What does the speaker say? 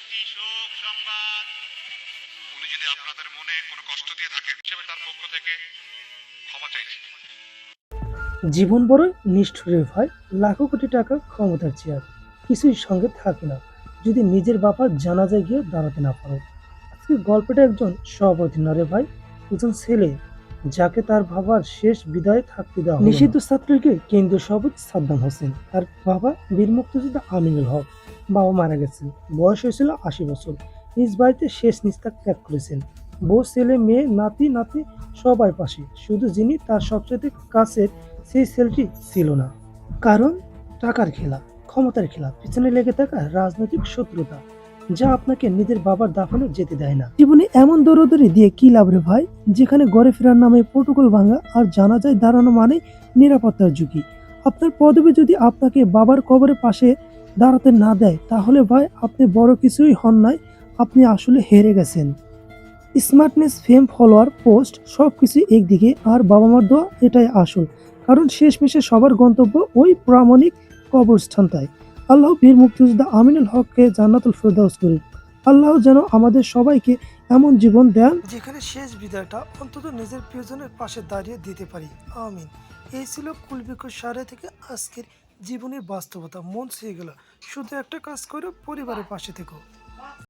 একটি শোক সংবাদ। উনি যদি আপনাদের মনে কোনো কষ্ট দিয়ে থাকেন হিসেবে তার পক্ষ থেকে ক্ষমা চাইছি। জীবন বড় নিষ্ঠুরের ভয় লাখো কোটি টাকা ক্ষমতার চেয়ার। কিছুই সঙ্গে থাকে না। যদি নিজের বাবার জানাজায় গিয়ে দাঁড়াতে না পারো। আজকে গল্পটা একজন সভাপতি নরে ভাই একজন ছেলে যাকে তার বাবার শেষ বিদায় থাকতে দেওয়া নিষিদ্ধ ছাত্রলীগের কেন্দ্রীয় সভাপতি সাদ্দাম হোসেন তার বাবা বীর মুক্তিযোদ্ধা আমিনুল হক। বাবা মারা গেছেন। বয়স হয়েছিল আশি বছর। নিজ বাড়িতে শেষ নিস্তার ত্যাগ করেছেন। বউ, ছেলে, মেয়ে, নাতি নাতি সবাই পাশে। শুধু যিনি তার সবচেয়ে কাছের, সেই ছেলেটি ছিল না। কারণ টাকার খেলা, ক্ষমতার খেলা, পিছনে লেগে থাকা রাজনৈতিক শত্রুতা, যা আপনাকে নিজের বাবার দাফনে যেতে দেয় না। জীবনে এমন দৌড়দৌড়ি দিয়ে কি লাভ রে ভাই? যেখানে গড়ে ফেরার নামে প্রোটোকল ভাঙা আর জানা যায় দাঁড়ানো মানে নিরাপত্তার ঝুঁকি। আপনার পদবি যদি আপনাকে বাবার কবরের পাশে দাঁড়াতে না দেয়, তাহলে ভাই আপনি বড় কিছুই হন নাই, আপনি আসলে হেরে গেছেন। স্মার্টনেস, ফেম, ফলোয়ার, পোস্ট সব কিছু একদিকে, আর বাবা মার দোয়া এটাই আসল। কারণ শেষমেশে সবার গন্তব্য ওই প্রামাণিক কবরস্থান তাই আল্লাহ বীর মুক্তিযোদ্ধা আমিনুল হককে জান্নাতুল ফেরদাউস করুন আল্লাহ যেন আমাদের সবাইকে এমন জীবন দেন যেখানে শেষ বিদায়টা অন্তত নিজের প্রিয়জনের পাশে দাঁড়িয়ে দিতে পারি। আমিন। এই ছিল কুলবিক সারে থেকে আজকের জীবনের বাস্তবতা। মন ছুঁয়ে গেল। শুধু একটা কাজ করে, পরিবারের পাশে থেকো।